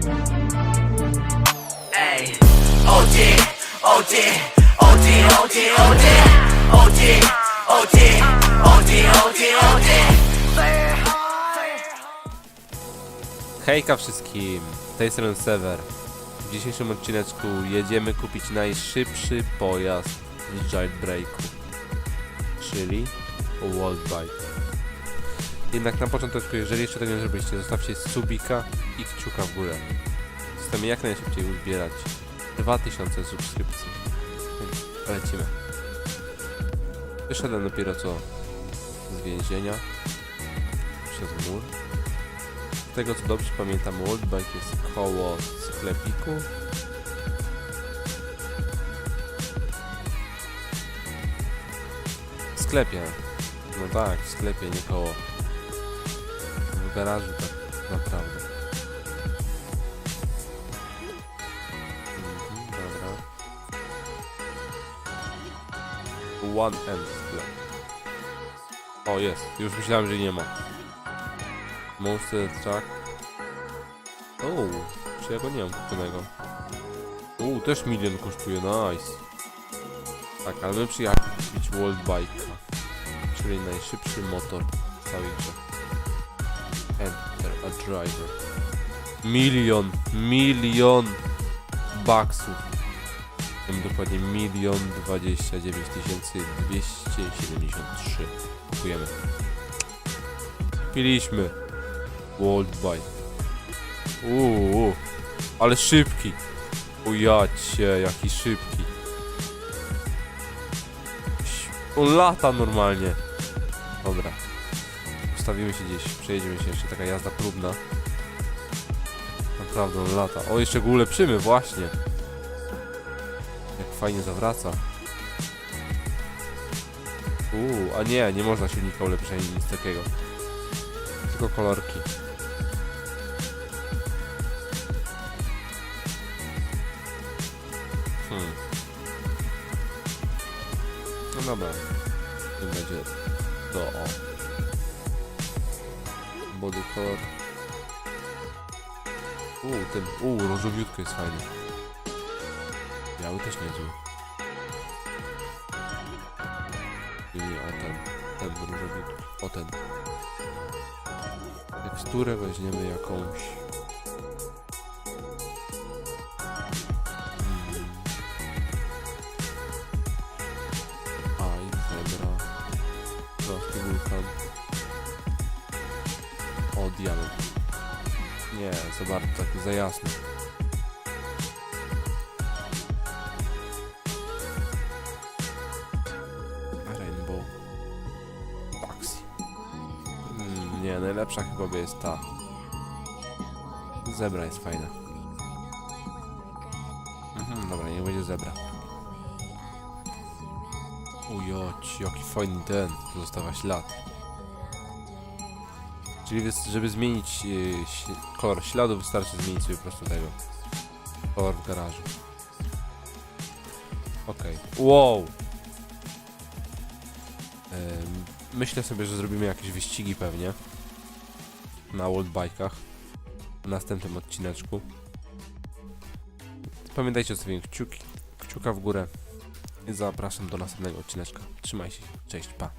OG, OG, OG, OG, OG, OG, OG. Hejka wszystkim, z tej strony Sever. W dzisiejszym odcineczku jedziemy kupić najszybszy pojazd z Jailbreaku, czyli World Bike. Jednak na początku, jeżeli jeszcze tego nie zrobiliście, zostawcie subika i kciuka w górę. Chcemy jak najszybciej uzbierać 2000 subskrypcji. Lecimy. Wyszedłem dopiero co z więzienia przez mur. Z tego co dobrze pamiętam, World Bank jest koło sklepiku. W sklepie. No tak, w sklepie, nie koło. W garażu tak naprawdę. Mhm, dobra. One end sklep. O jest, już myślałem, że nie ma. Monster Truck. O, czy ja go nie mam kupionego? O, też milion kosztuje, nice. Tak, ale my przyjechaliśmy World Bike'a, czyli najszybszy motor w całej grze. Enter a driver. Milion, milion baksów. Dokładnie milion dwadzieścia dziewięć tysięcy dwieście siedemdziesiąt trzy. Kupujemy. Kupiliśmy. World Bike. Uuu, ale szybki. Ujacie, jaki szybki. On lata normalnie. Dobra. Ustawimy się gdzieś, przejedziemy się jeszcze, taka jazda próbna. Naprawdę lata. O, jeszcze go ulepszymy, właśnie. Jak fajnie zawraca. Uuu, a nie, nie można silnika ulepszenia, nic takiego. Tylko kolorki. Hmm. No dobra. Tu będzie to o. Body color. Uuu, ten, uuu, różowiutko jest fajny. Biały też niezły. I o ten, ten różowiutki. O ten. Teksturę weźmiemy jakąś. Aj, zebra. Prosty wulkan. O, diament. Nie, za bardzo taki za jasny. Rainbow. Taxi. Mm, nie, najlepsza chyba jest ta. Zebra jest fajna. Mhm, dobra, niech będzie zebra. Ujoć, jaki fajny ten, została ślad. Czyli żeby zmienić ś- kolor śladu wystarczy zmienić sobie po prostu tego. Kolor w garażu. Okej. Wow! Em, myślę sobie, że zrobimy jakieś wyścigi pewnie. Na World Bike'ach. W następnym odcineczku. Pamiętajcie o zostawieniu kciuki, kciuka w górę. I zapraszam do następnego odcineczka. Trzymaj się. Cześć, pa.